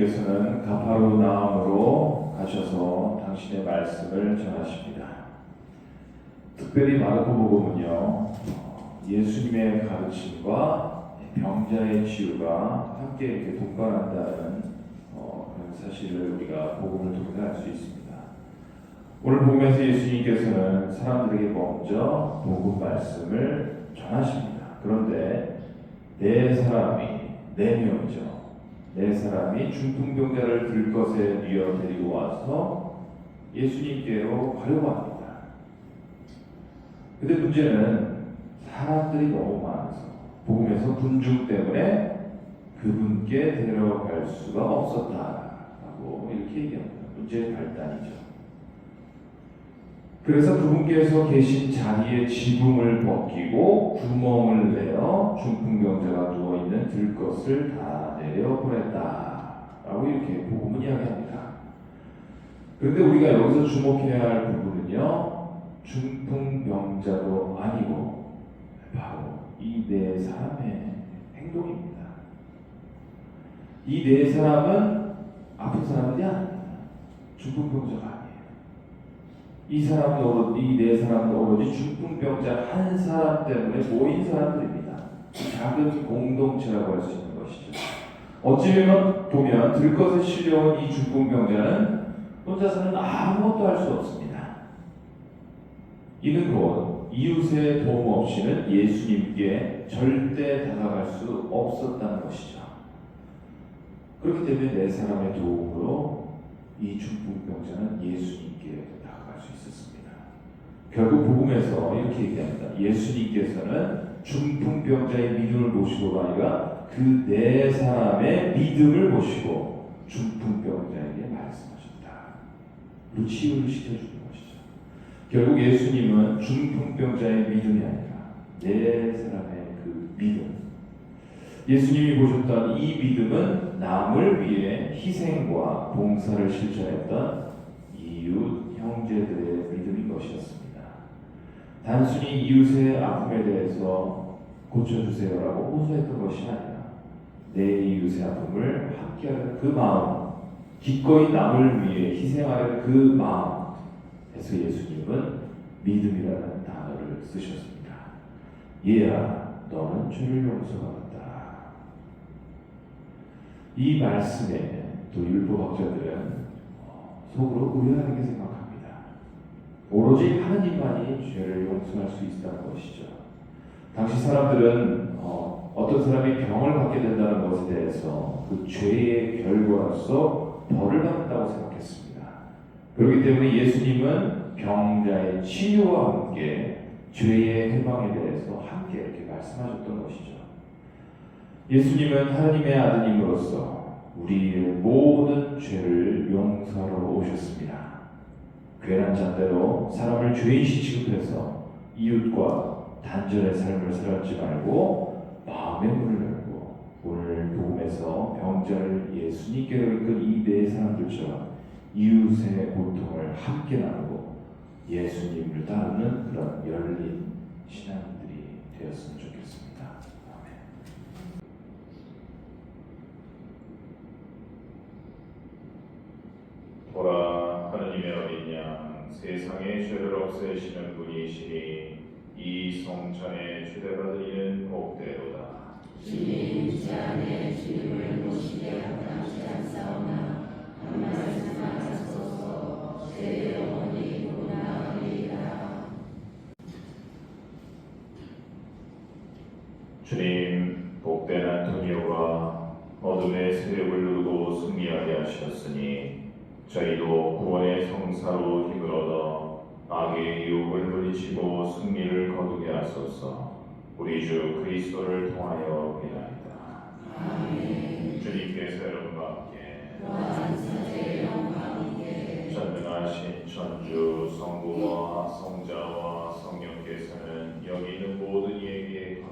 오늘은 가파르나움으로 가셔서 당신의 말씀을 전하십니다. 특별히 마르코복음은요 어, 예수님의 가르침과 병자의 치유가 함께 이렇게 동반한다는 어, 그런 사실을 우리가 복음을 통해 알수 있습니다. 오늘 복음에서 예수님께서는 사람들에게 먼저 복음 말씀을 전하십니다. 그런데 네 사람이 네 명이죠. 네 사람이 중풍병자를 들 것에 뉘어 데리고 와서 예수님께로 가려고 합니다. 근데 문제는 사람들이 너무 많아서 복음에서 분중 때문에 그분께 데려갈 수가 없었다라고 이렇게 얘기합니다. 문제의 발단이죠. 그래서 그분께서 계신 자리에 지붕을 벗기고 구멍을 내어 있는 들 것을 다 내려 보냈다 라고 이렇게 복음은 이야기합니다. 그런데 우리가 여기서 주목해야 할 부분은요, 중풍병자도 아니고 바로 이 네 사람의 행동입니다. 이 네 사람은 아픈 사람들이 아닙니다. 중풍병자가 아니에요. 이 사람은 오로지 이 네 사람은 오로지 중풍병자 한 사람 때문에 모인 사람들입니다. 작은 공동체라고 할 수 있는 것이죠. 어찌 보면 들것에 실려온 이 중풍병자는 혼자서는 아무것도 할 수 없습니다. 이는 곧 이웃의 도움 없이는 예수님께 절대 다가갈 수 없었다는 것이죠. 그렇기 때문에 네 사람의 도움으로 이 중풍병자는 예수님께 다가갈 수 있었습니다. 결국 복음에서 이렇게 얘기합니다. 예수님께서는 중풍병자의 믿음을 모시고가 아니라 그네 사람의 믿음을 모시고 중풍병자에게 말씀하셨다. 그 치유를 시켜주는 것이죠. 결국 예수님은 중풍병자의 믿음이 아니라 네 사람의 그 믿음. 예수님이 보셨던 이 믿음은 남을 위해 희생과 봉사를 실천했던 이웃 형제들의 믿음인 것이었습니다. 단순히 이웃의 아픔에 대해서 고쳐주세요라고 호소했던 것이 아니라 내 이웃의 아픔을 함께하는 그 마음, 기꺼이 남을 위해 희생하는 그 마음에서 예수님은 믿음이라는 단어를 쓰셨습니다. 얘야, 너는 죄를 용서받았다. 이 말씀에 또 일부 학자들은 어, 속으로 의아하게 생각합니다. 오로지 하나님만이 죄를 용서할 수 있다는 것이죠. 당시 사람들은 어, 어떤 사람이 병을 받게 된다는 것에 대해서 그 죄의 결과로서 벌을 받는다고 생각했습니다. 그렇기 때문에 예수님은 병자의 치유와 함께 죄의 해방에 대해서 함께 이렇게 말씀하셨던 것이죠. 예수님은 하나님의 아드님으로서 우리의 모든 죄를 용서하러 오셨습니다. 괜한 잣대로 사람을 죄인시 취급해서 이웃과 단절의 삶을 살았지 말고 마음의 문을 열고 오늘 복음에서 병자를 예수님께로 이끈 이네 사람들처럼 이웃의 고통을 함께 나누고 예수님을 따르는 그런 열린 신앙들이 되었으면 좋겠습니다. 아멘. 보라 하느님의 어린 양 세상의 죄를 없애시는 분이시니 이 성전의 주대받은 이는 복되로다. 주님 제 안에 주님을 모시게 합당치 않사오나 한 말씀만 하소서. 제 영혼이 고나으리이다 주님 복된 안토니오가 어둠의 세력을 누르고 승리하게 하셨으니 저희도 구원의 성사로 힘을 얻어 악의 유혹을 물리치고 승리를 거두게 하소서. 우리 주 그리스도를 통하여 비나이다. 주님께서 여러분과 함께 전능하신 천주 성부와 성자와 성령께서는 여기 있는 모든 이의